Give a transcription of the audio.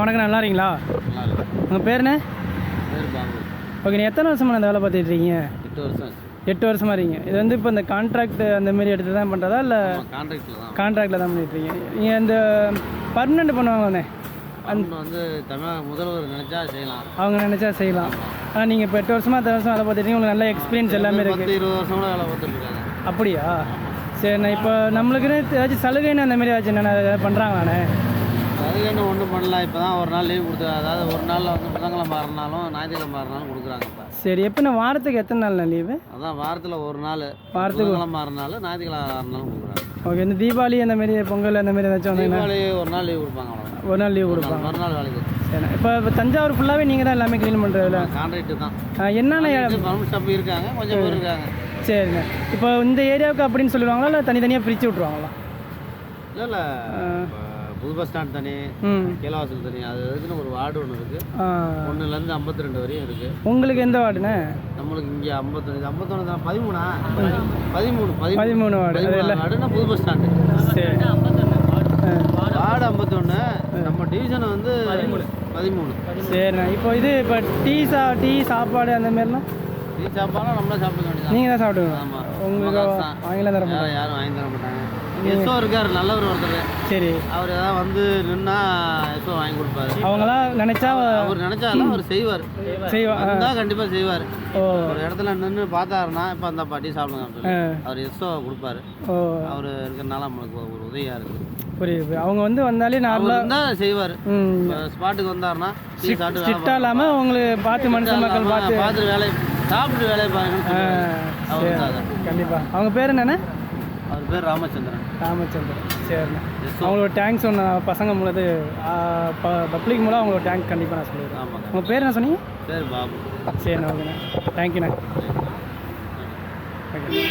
வணக்கம் நல்லா இருக்கீங்களா உங்கள் பேருண்ணே பேர் ஓகே நீ எத்தனை வருஷமா இந்த வேலை பார்த்துட்டு இருக்கீங்க? எட்டு வருஷம் எட்டு வருஷமாக இருக்கீங்க. இது வந்து இப்போ இந்த கான்ட்ராக்ட் அந்த மாதிரி எடுத்து தான் பண்ணுறதா இல்லை கான்ட்ராக்டில் தான் கான்ட்ராக்டில் தான் பண்ணிட்டு இருக்கீங்க? நீங்கள் இந்த பர்மனெண்ட் பண்ணுவாங்கண்ணே அந்த வந்து தமிழக முதல்வர் நினச்சா செய்யலாம் அவங்க நினச்சா செய்யலாம். ஆனால் நீங்கள் இப்போ எட்டு வருஷமாக எத்தனை வருஷம் வேலை பார்த்துட்டு உங்களுக்கு நல்ல எக்ஸ்பீரியன்ஸ் எல்லாமே இருக்குது இருபது வருஷம் கூட வேலை பார்த்துருக்காங்க அப்படியா சரிண்ணா இப்போ நம்மளுக்குன்னு ஏதாச்சும் சலுகைன்னு அந்த மாதிரி ஏதாச்சும் என்னென்ன பண்ணுறாங்களாண்ணே அதுக்கு என்ன ஒன்றும் பண்ணலாம் இப்போ தான் ஒரு நாள் லீவ் கொடுத்து அதாவது ஒரு நாளில் வந்து புதன்கிழமை மாறினாலும் ஞாயிற்றுக்கிழமை மாறினாலும் கொடுக்குறாங்க இப்போ. சரி எப்போ வாரத்துக்கு எத்தனை நாள்ண்ணே லீவு அதான் வாரத்தில் ஒரு நாள். வாரத்துக்கு புதன்கிழமை மாறினாலும் ஞாயிற்றுக்கிழமை மாறினாலும் கொடுக்குறாங்க. ஓகே இந்த தீபாவளி அந்த மாதிரி பொங்கல் அந்த மாதிரி ஏதாச்சும் தீபாவளி ஒரு நாள் லீவ் கொடுப்பாங்க ஒரு நாள் லீவ் ஒரு கொடுப்பாங்க. நாள் மறுநாள் வேலைக்கு சரிண்ணே இப்போ தஞ்சாவூர் ஃபுல்லாகவே நீங்கள் தான் எல்லாமே க்ளீன் பண்ணுறதுல கான்ட்ராக்டு தான். என்னென்ன பர்மனன்ட் ஸ்டாஃப் இருக்காங்க கொஞ்சம் பேர் இருக்காங்க. சரிண்ணே இப்போ இந்த ஏரியாவுக்கு அப்படின்னு சொல்லிடுவாங்களா இல்லை தனித்தனியாக பிரித்து விட்ருவாங்களா இல்லை இல்லை. புது பஸ் ஸ்டாண்ட் தனி ம். கீழவாசல் தனி. அது இதுக்குன்னு ஒரு வார்டு ஒன்று இருக்குது ஆ. ஒன்றுலேருந்து ஐம்பத்தி ரெண்டு வரையும் இருக்குது உங்களுக்கு எந்த வார்டுண்ணே நம்மளுக்கு இங்கே ஐம்பத்தஞ்சு ஐம்பத்தொன்று தான். பதிமூணா? பதிமூணு பதிமூணு. வார்டு. அது பதிமூணு வார்டுனா புது பஸ் ஸ்டாண்டு. வார்டு ஐம்பத்தொன்று நம்ம டிவிஷன் வந்து பதிமூணு. சரிண்ணே. இப்போ இது இப்போ டீ சா டீ சாப்பாடு அந்த மாதிரிலாம்? சாப்பாடும் நம்மளே சாப்பிட வேண்டியதான் நீங்கள் தான் சாப்பிடுவீங்க உங்களுக்கு வாங்கிலாம் தர யாரும் யாரும் வாங்கி தர மாட்டாங்க. எஸ்ஓ இருக்கார் நல்லவர் ஒருத்தர். சரி. அவர் ஏதாவது வந்து நின்னா எஸ்ஓ வாங்கி கொடுப்பாரு. அவங்களாம் நினச்சா அவர் நினைச்சாலும் அவர் செய்வார். செய்வா ஆ. வந்தால் கண்டிப்பாக செய்வார். ஒரு இடத்துல நின்று பார்த்தாருன்னா இப்போ அந்த பாட்டி சாப்பிடுங்க. அவர் எஸ்ஓ கொடுப்பாரு. அவர் இருக்கிறனால நம்மளுக்கு ஒரு உதவியாக இருக்குது புரியுது அவங்க வந்து வந்தாலே நார்மலாக இருந்தால் செய்வார். ஸ்பாட்டுக்கு வந்தாருன்னா ஸ்ட்ரிக்டாக இல்லாமல் உங்களுக்கு பார்த்து மனுஷ மக்கள் பார்த்து பார்த்து வேலை சாப்பிட்டு வேலையை இருந்தாங்க கண்டிப்பாக அவங்க பேர் என்னண்ணே? அவர் பேர் ராமச்சந்திரன். ராமச்சந்திரன். சரிண்ணே. அவங்களோட தேங்க்ஸ் ஒன்று பசங்க மூலது பப்ளிக் மூலம் அவங்களோட தேங்க் கண்டிப்பாக நான் சொல்லிடுறேன். உங்கள் பேர் என்ன சொன்னீங்க? பேர் பாபு. சரிண்ணே ஓகேண்ணே. தேங்க்யூண்ணே ஓகே